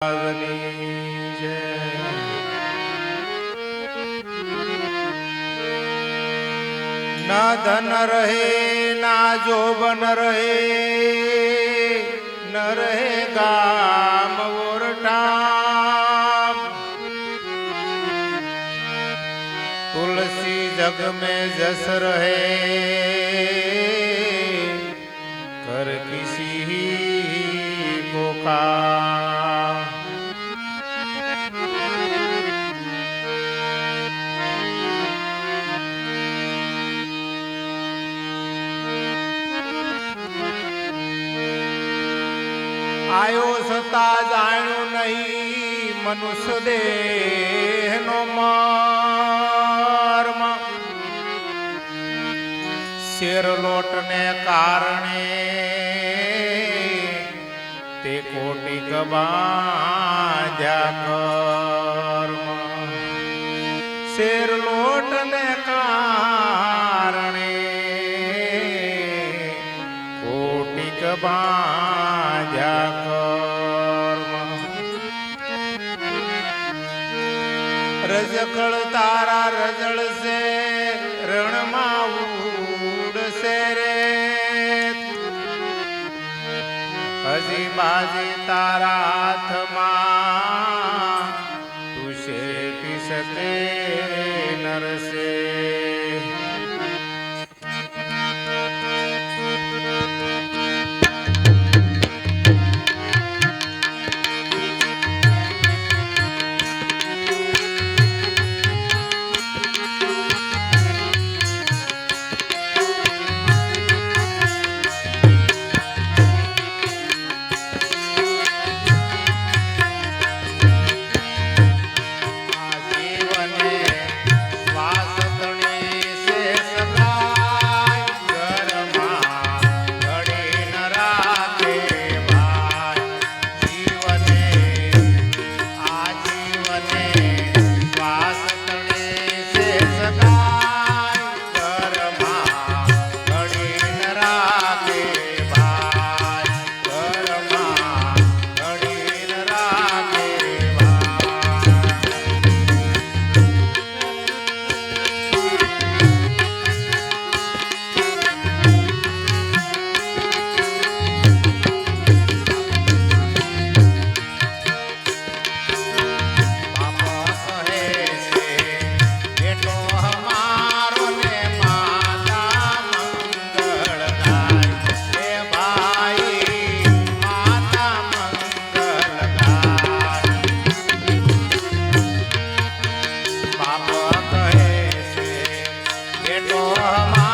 મહારાજની જય. ના ધન રહે ના જોબન રહે ન રહે ગામ ઓરટામ तुलसी जग में जस रहे कर किसी को काम નહીં મનુષ્ય દેહનો મર્મ. શેર લોટને કારણે તે કોટી ગબાજા કર્મ શેર લોટને કારણે કોટી બાંધ્યા તારા હાથમાં તું શેઠી સતે નરસે Oh, my.